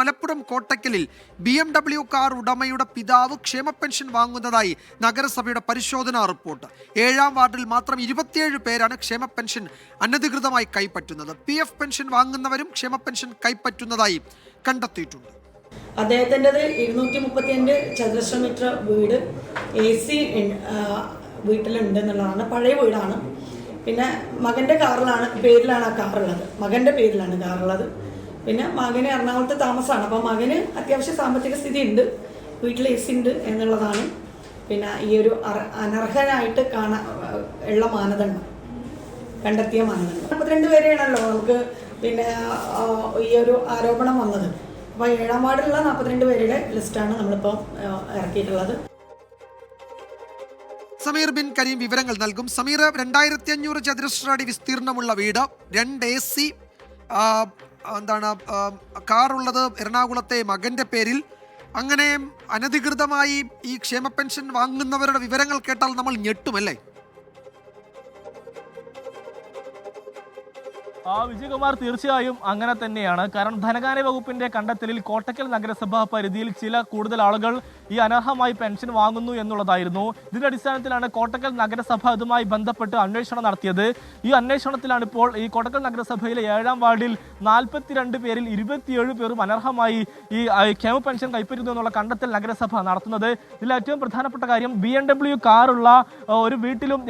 മലപ്പുറം കോട്ടക്കലിൽ B M W car ഉടമയുടെ പിതാവ് ക്ഷേമ പെൻഷൻ വാങ്ങുന്നതായി നഗരസഭയുടെ പരിശോധനാ റിപ്പോർട്ട്. ഏഴാം വാർഡിൽ മാത്രം ഇരുപത്തിയേഴ് പേരാണ് ക്ഷേമ പെൻഷൻ അനധികൃതമായി കൈപ്പറ്റുന്നത്. പി എഫ് പെൻഷൻ വാങ്ങുന്നവരും ക്ഷേമ പെൻഷൻ കൈപ്പറ്റുന്നതായി കണ്ടെത്തിയിട്ടുണ്ട്. അദ്ദേഹത്തിന്റെത് ഇരുന്നൂറ്റി മുപ്പത്തിയഞ്ച് ചതുരശ്ര മീറ്റർ വീട് എ സി വീട്ടിലുണ്ട് എന്നുള്ളതാണ് പഴയ വീടാണ്. പിന്നെ മകന്റെ കാറിലാണ് പേരിലാണ് ആ കാറുള്ളത്. മകന്റെ പേരിലാണ് കാറുള്ളത്. പിന്നെ മകന് എറണാകുളത്ത് താമസമാണ്. അപ്പോൾ മകന് അത്യാവശ്യം സാമ്പത്തിക സ്ഥിതി ഉണ്ട് വീട്ടിൽ എ സി ഉണ്ട് എന്നുള്ളതാണ്. പിന്നെ ഈ ഒരു അനർഹനായിട്ട് കാണാ ഉള്ള മാനദണ്ഡം. കണ്ടെത്തിയ മാനദണ്ഡം. മുപ്പത്തിരണ്ട് പേരെയാണല്ലോ നമുക്ക് പിന്നെ ഈ ഒരു ആരോപണം വന്നത്. അപ്പോൾ ഏഴാം വാർഡിലുള്ള നാൽപ്പത്തിരണ്ട് പേരുടെ ലിസ്റ്റാണ് നമ്മളിപ്പോൾ ഇറക്കിയിട്ടുള്ളത്. സമീർ ബിൻ കരീം വിവരങ്ങൾ നൽകും. സമീർ രണ്ടായിരത്തി അഞ്ഞൂറ് ചതുരശ്ര അടി വിസ്തീർണമുള്ള വീട് രണ്ട് എ സി എന്താണ് ഉള്ളത് എറണാകുളത്തെ മകന്റെ പേരിൽ. അങ്ങനെ അനധികൃതമായി ഈ ക്ഷേമ പെൻഷൻ വാങ്ങുന്നവരുടെ വിവരങ്ങൾ കേട്ടാൽ നമ്മൾ ഞെട്ടുമല്ലേ ആ വിജയകുമാർ തീർച്ചയായും അങ്ങനെ തന്നെയാണ്. കാരണം ധനകാര്യ വകുപ്പിന്റെ കണ്ടെത്തലിൽ കോട്ടക്കൽ നഗരസഭാ പരിധിയിൽ ചില കൂടുതൽ ആളുകൾ ഈ അനർഹമായി പെൻഷൻ വാങ്ങുന്നു എന്നുള്ളതായിരുന്നു. ഇതിന്റെ അടിസ്ഥാനത്തിലാണ് കോട്ടക്കൽ നഗരസഭ ഇതുമായി ബന്ധപ്പെട്ട് അന്വേഷണം നടത്തിയത്. ഈ അന്വേഷണത്തിലാണ് ഇപ്പോൾ ഈ കോട്ടക്കൽ നഗരസഭയിലെ ഏഴാം വാർഡിൽ നാൽപ്പത്തിരണ്ട് പേരിൽ ഇരുപത്തിയേഴ് പേരും അനർഹമായി ഈ ക്യാമ്പ് പെൻഷൻ കൈപ്പറ്റുന്നു എന്നുള്ള കണ്ടെത്തൽ നഗരസഭ നടത്തുന്നത്. ഇതിൽ ഏറ്റവും പ്രധാനപ്പെട്ട കാര്യം ബി എം ഡബ്ല്യു കാറുള്ള ഒരു വീട്ടിലും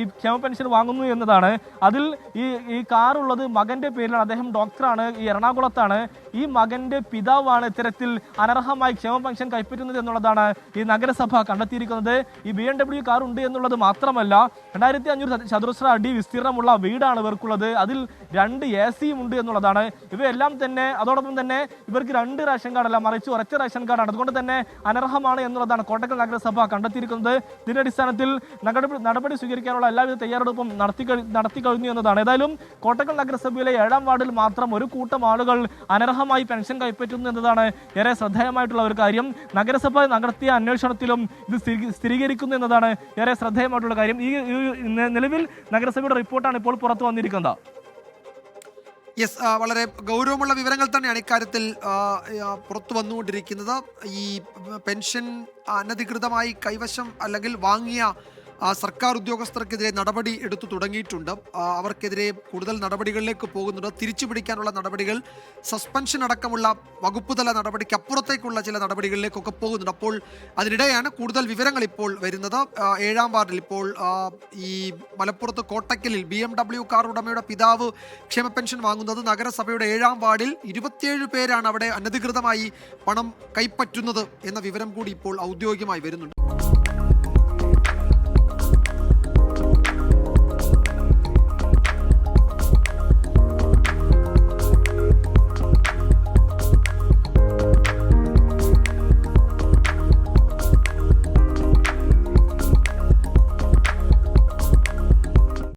ഈ ക്ഷേമ പെൻഷൻ വാങ്ങുന്നു എന്നതാണ്. അതിൽ ഈ ഈ കാറുള്ളത് മകന്റെ പേരിലാണ്. അദ്ദേഹം ഡോക്ടറാണ്. ഈ എറണാകുളത്താണ്. ഈ മകന്റെ പിതാവാണ് ഇത്തരത്തിൽ അനർഹമായി ക്ഷേമ പെൻഷൻ കൈപ്പറ്റുന്നത് എന്നുള്ളതാണ് ഈ നഗരസഭ കണ്ടെത്തിയിരിക്കുന്നത്. ഈ ബി എം ഡബ്ല്യു കാർ ഉണ്ട് എന്നുള്ളത് മാത്രമല്ല രണ്ടായിരത്തി അഞ്ഞൂറ് ചതുരശ്ര അടി വിസ്തീർണമുള്ള വീടാണ് ഇവർക്കുള്ളത്. അതിൽ രണ്ട് എ സിയും ഉണ്ട് എന്നുള്ളതാണ്. ഇവയെല്ലാം തന്നെ അതോടൊപ്പം തന്നെ ഇവർക്ക് രണ്ട് റേഷൻ കാർഡല്ല മറിച്ച് ഒരൊറ്റ റേഷൻ കാർഡാണ്. അതുകൊണ്ട് തന്നെ അനർഹമാണ് എന്നുള്ളതാണ് കോട്ടക്കൽ നഗരസഭ കണ്ടെത്തിയിരിക്കുന്നത്. ഇതിന്റെ അടിസ്ഥാനത്തിൽ നടപടി സ്വീകരിക്കാനുള്ള എല്ലാവിധ തയ്യാറെടുപ്പും നടത്തി നടത്തി കഴിഞ്ഞു എന്നതാണ്. ഏതായാലും കോട്ടക്കൽ നഗരസഭയിലെ ഏഴാം വാർഡിൽ മാത്രം ഒരു കൂട്ടം ആളുകൾ അനർഹമായി പെൻഷൻ കൈപ്പറ്റുന്നു എന്നതാണ് ഏറെ ശ്രദ്ധേയമായിട്ടുള്ള ഒരു കാര്യം. നഗരസഭ നടത്തിയ അന്വേഷണത്തിലും ഇത് സ്ഥിരീകരിക്കുന്നു എന്നതാണ് ഏറെ ശ്രദ്ധേയമായിട്ടുള്ള കാര്യം. ഈ നിലവിൽ നഗരസഭയുടെ റിപ്പോർട്ടാണ് ഇപ്പോൾ പുറത്തു വന്നിരിക്കുന്നത്. യെസ് വളരെ ഗൗരവമുള്ള വിവരങ്ങൾ തന്നെയാണ് ഇക്കാര്യത്തിൽ പുറത്തു വന്നുകൊണ്ടിരിക്കുന്നത്. ഈ പെൻഷൻ അനധികൃതമായി കൈവശം അല്ലെങ്കിൽ വാങ്ങിയ സർക്കാർ ഉദ്യോഗസ്ഥർക്കെതിരെ നടപടി എടുത്തു തുടങ്ങിയിട്ടുണ്ട്. അവർക്കെതിരെ കൂടുതൽ നടപടികളിലേക്ക് പോകുന്നുണ്ട്. തിരിച്ചു പിടിക്കാനുള്ള നടപടികൾ സസ്പെൻഷൻ അടക്കമുള്ള വകുപ്പുതല നടപടിക്ക് അപ്പുറത്തേക്കുള്ള ചില നടപടികളിലേക്കൊക്കെ പോകുന്നുണ്ട്. അപ്പോൾ അതിനിടെയാണ് കൂടുതൽ വിവരങ്ങൾ ഇപ്പോൾ വരുന്നത്. ഏഴാം വാർഡിൽ ഇപ്പോൾ ഈ മലപ്പുറത്ത് കോട്ടക്കലിൽ ബി എം ഡബ്ല്യു കാർ ഉടമയുടെ പിതാവ് ക്ഷേമ പെൻഷൻ വാങ്ങുന്നത്. നഗരസഭയുടെ ഏഴാം വാർഡിൽ ഇരുപത്തിയേഴ് പേരാണ് അവിടെ അനധികൃതമായി പണം കൈപ്പറ്റുന്നത് എന്ന വിവരം കൂടി ഇപ്പോൾ ഔദ്യോഗികമായി വരുന്നുണ്ട്.